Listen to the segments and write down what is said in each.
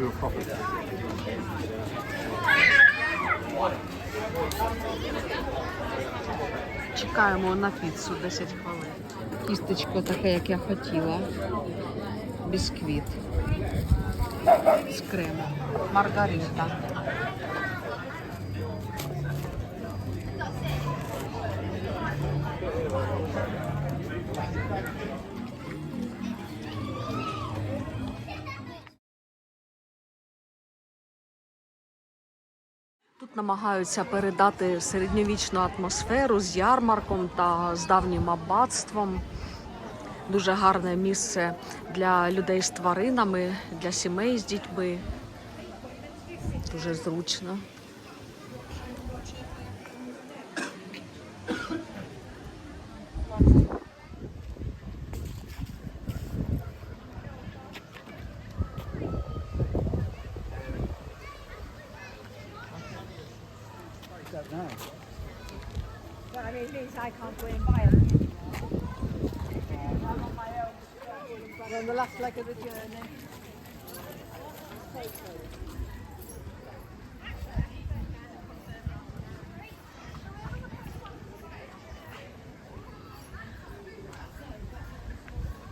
Готова. Profit. Чекаємо на піцу 10 хвилин. Тістечко таке, як я хотіла. Бісквіт. З кремом. Маргарита. Тут намагаються передати середньовічну атмосферу з ярмарком та з давнім аббатством. Дуже гарне місце для людей з тваринами, для сімей з дітьми. Дуже зручно. But I mean, it means I can't go and buy them. I'm on my own. We're on the last leg of the journey.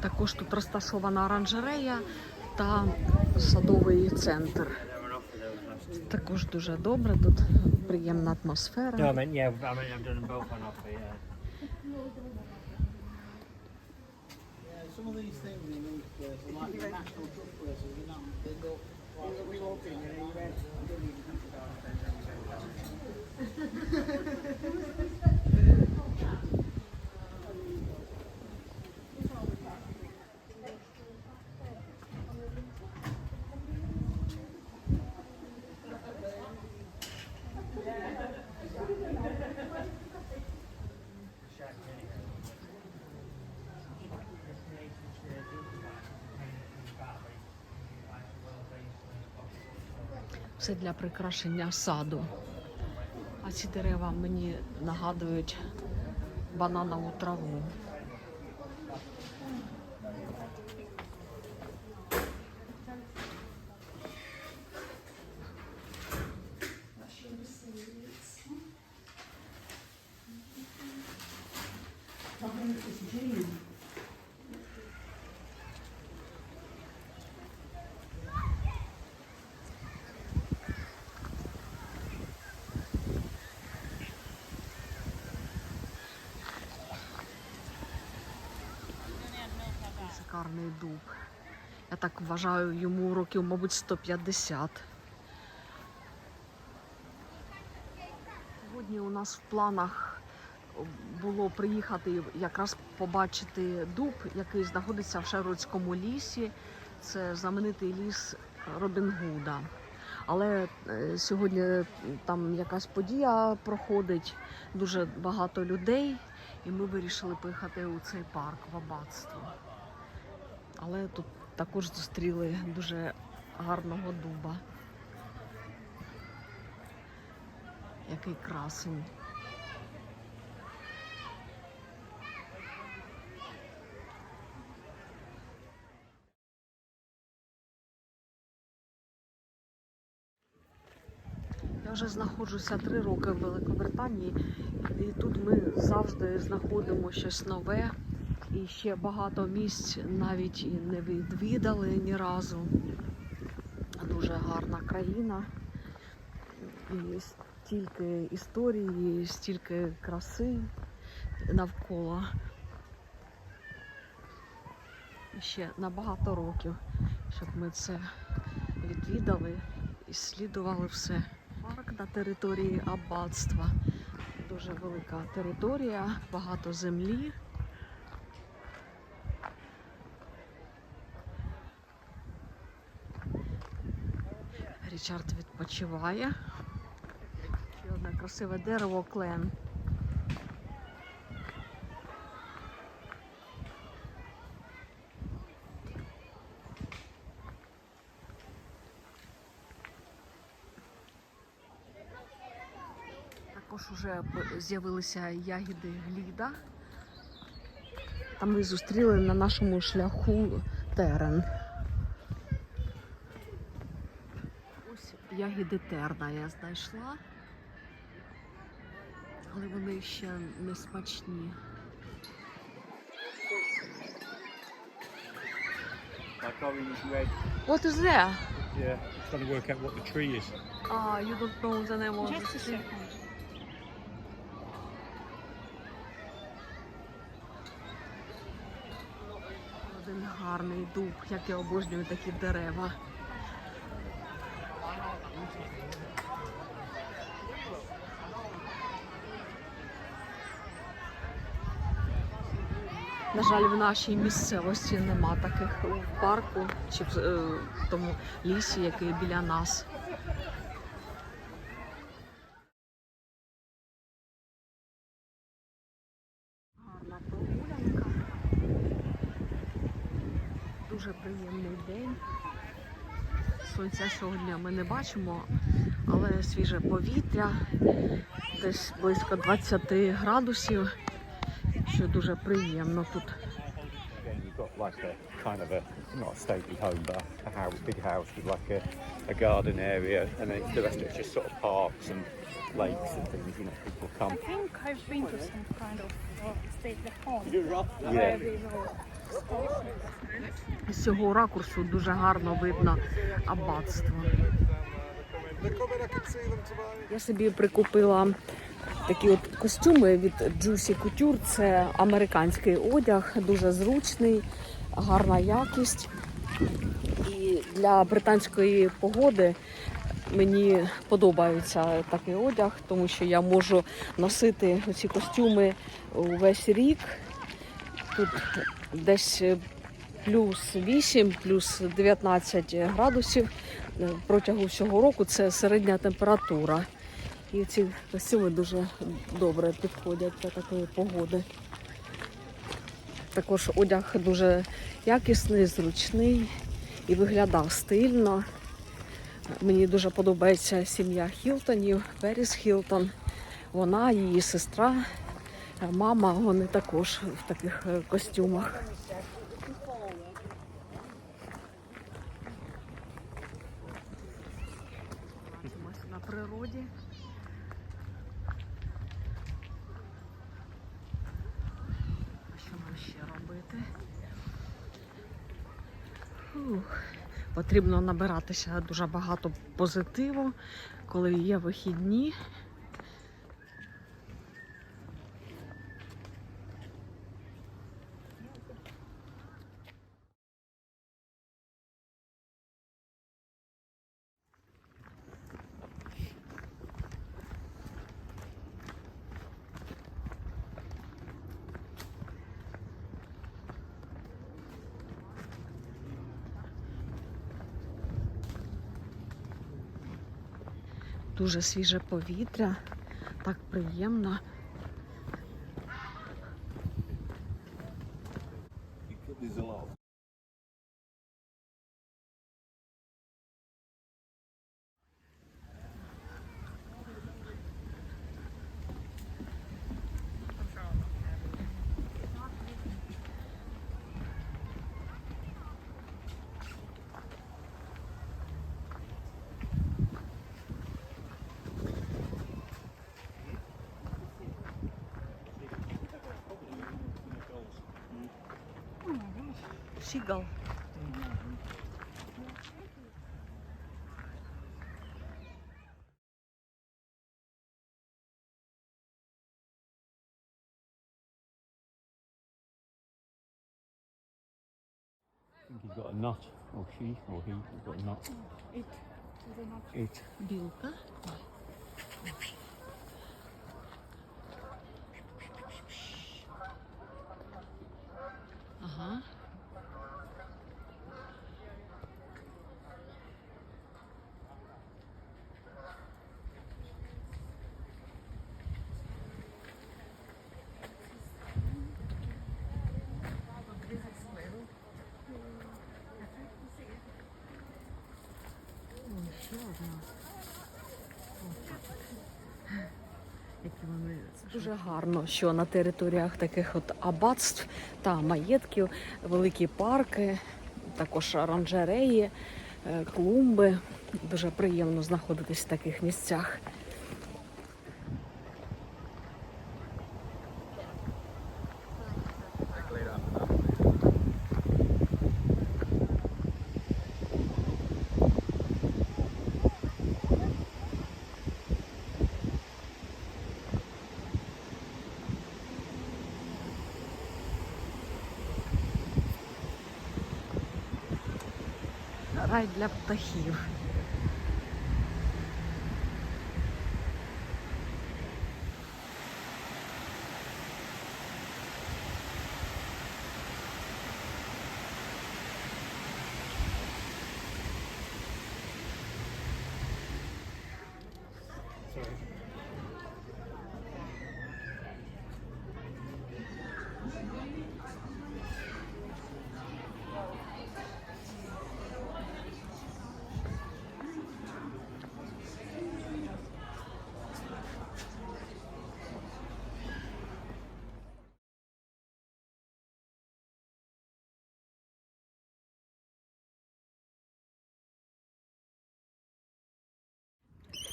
Також тут розташована оранжерея та садовий центр. Також дуже добре, тут приємна атмосфера. No, I meant yeah. I mean, I've done them both on offer. Yeah. Yeah, some of these things in these places, like the national trust places, you know, they go. We walk in and you read, I don't even think about it. Все для прикрашення саду. А ці дерева мені нагадують бананову траву. Шикарний дуб. Я так вважаю, йому років, мабуть, 150. Сьогодні у нас в планах було приїхати якраз побачити дуб, який знаходиться в Шервудському лісі. Це знаменитий ліс Робін Гуда. Але е, сьогодні там якась подія проходить, дуже багато людей, і ми вирішили поїхати у цей парк в аббатство. Але тут також зустріли дуже гарного дуба. Який красень. Я вже знаходжуся три роки в Великобританії, і тут ми завжди знаходимо щось нове. І ще багато місць навіть і не відвідали ні разу. Дуже гарна країна. І стільки історії, стільки краси навколо. І ще на багато років, щоб ми це відвідали і слідували все. Парк на території аббатства. Дуже велика територія, багато землі. Річард відпочиває. Ще одне красиве дерево клен. Також вже з'явилися ягіди гліда. Там ми зустріли на нашому шляху терен. Ягіди терна я знайшла. Але вони ще не смачні. What is there? Yeah. I'm Trying to work out what the tree is. Ah, you don't know the name of Just the tree. Один гарний дуб, як я обожнюю такі дерева. На жаль, в нашій місцевості нема таких в парку чи в е, тому лісі, який біля нас. Гарна прогулянка. Дуже приємний день. Сонця сьогодні ми не бачимо, але свіже повітря, десь близько 20 градусів, що дуже приємно тут. Again, you've got like a kind of a not a stately home, but a house, big house with like a, a garden area, and then the rest of it's just sort of parks and lakes and things. You know, people I come. think I've been to some kind of uh, home Yeah. where we were З цього ракурсу дуже гарно видно аббатство. Я собі прикупила такі от костюми від Juicy Couture. Це американський одяг, дуже зручний, гарна якість. І для британської погоди мені подобається такий одяг, тому що я можу носити ці костюми увесь рік. Тут десь плюс 8, плюс 19 градусів протягом всього року. Це середня температура. І ці костюми дуже добре підходять для такої погоди. Також одяг дуже якісний, зручний і виглядав стильно. Мені дуже подобається сім'я Хілтонів, Періс Хілтон. Вона, її сестра, мама, вони також в таких е, костюмах. На природі. А Що нам ще робити? Фух. Потрібно набиратися дуже багато позитиву, коли є вихідні. Дуже свіже повітря, так приємно. seagull. I think he's got a knot, or she, or he, he's got a knot. It. It. Bilka. Ще одна. Дуже гарно, що на територіях таких от аббатств та маєтків великі парки, також оранжереї, е, клумби. Дуже приємно знаходитись в таких місцях. Для птахів.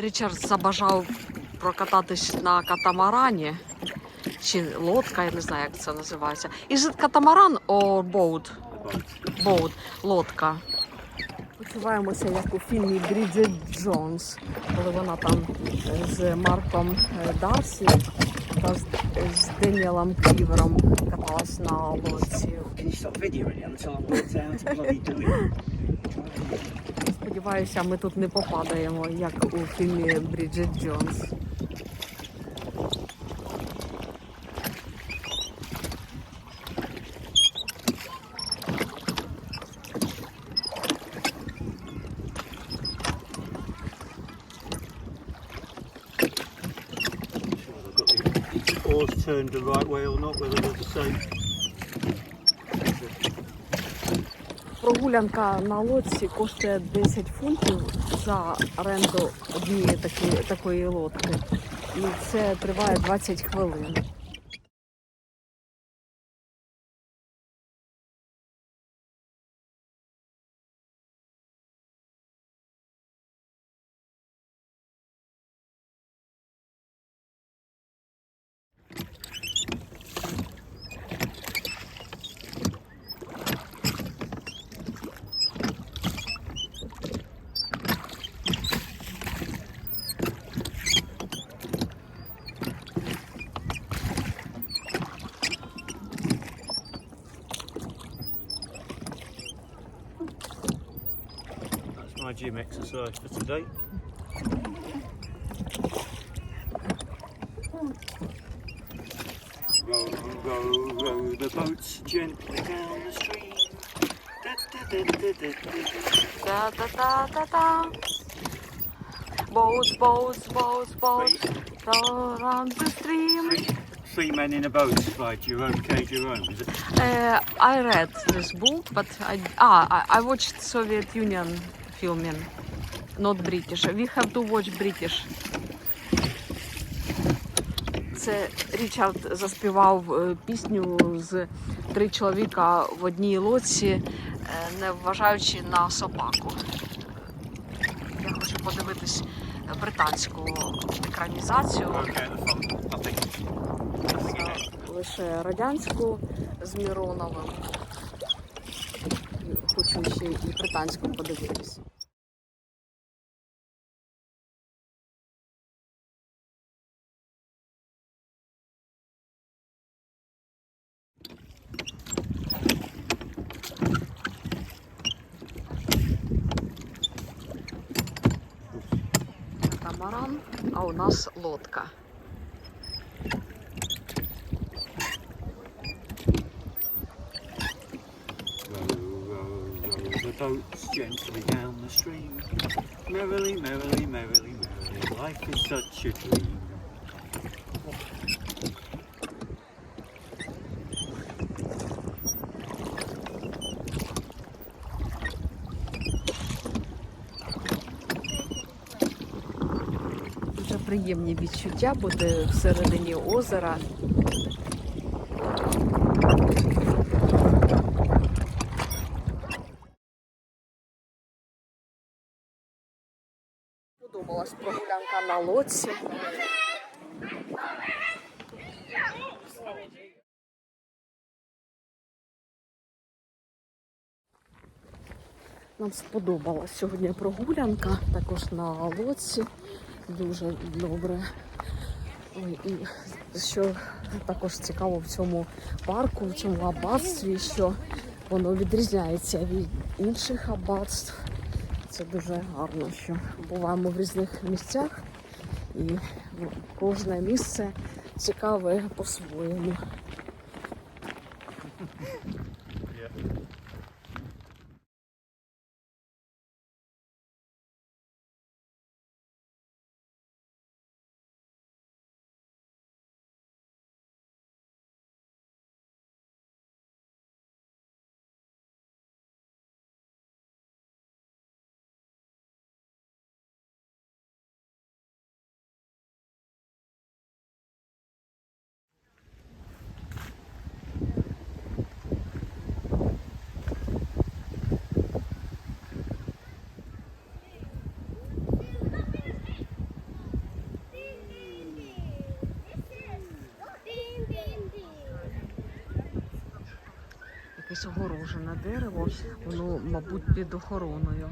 Річард забажав прокататись на катамарані. Чи лодка, я не знаю, як це називається. Is it катамаран or boat? Boat, лодка. Почуваємося як у фільмі Бріджит Джонс, коли вона там з Марком е, Дарсі та з, з Деніелом Ківером каталась на лодці. Сподіваюся, ми тут не попадаємо, як у фільмі Бріджит Джонс. Turned the right way or not, whether they're the same. Прогулянка на лодці коштує 10 фунтів за оренду однієї такі, такої лодки. І це триває 20 хвилин. exercise for today. Row, row, row the boats gently down the stream. Da da da da da da. Boats, boats, boats, boats, row around the stream. Three, three men in a boat by Jerome K. Jerome, is it? Uh, I read this book, but I ah I, I watched Soviet Union filming, not British. We have to watch British. Це Річард заспівав е, пісню з три чоловіка в одній лодці, е, не вважаючи на собаку. Я хочу подивитись британську екранізацію. It. лише радянську з Міроновим. Хочу ще і британську подивитися. нас лодка. Row, row, row the boats gently down the stream. Merrily, merrily, merrily, merrily, life is such a dream. Приємні відчуття бути всередині озера. Подобалась прогулянка на лодці. Нам сподобалась сьогодні прогулянка, також на лодці. Дуже добре. І що також цікаво в цьому парку, в цьому аббатстві, що воно відрізняється від інших аббатств. Це дуже гарно, що буваємо в різних місцях, і кожне місце цікаве по-своєму. Якесь огорожене дерево, воно, мабуть, під охороною.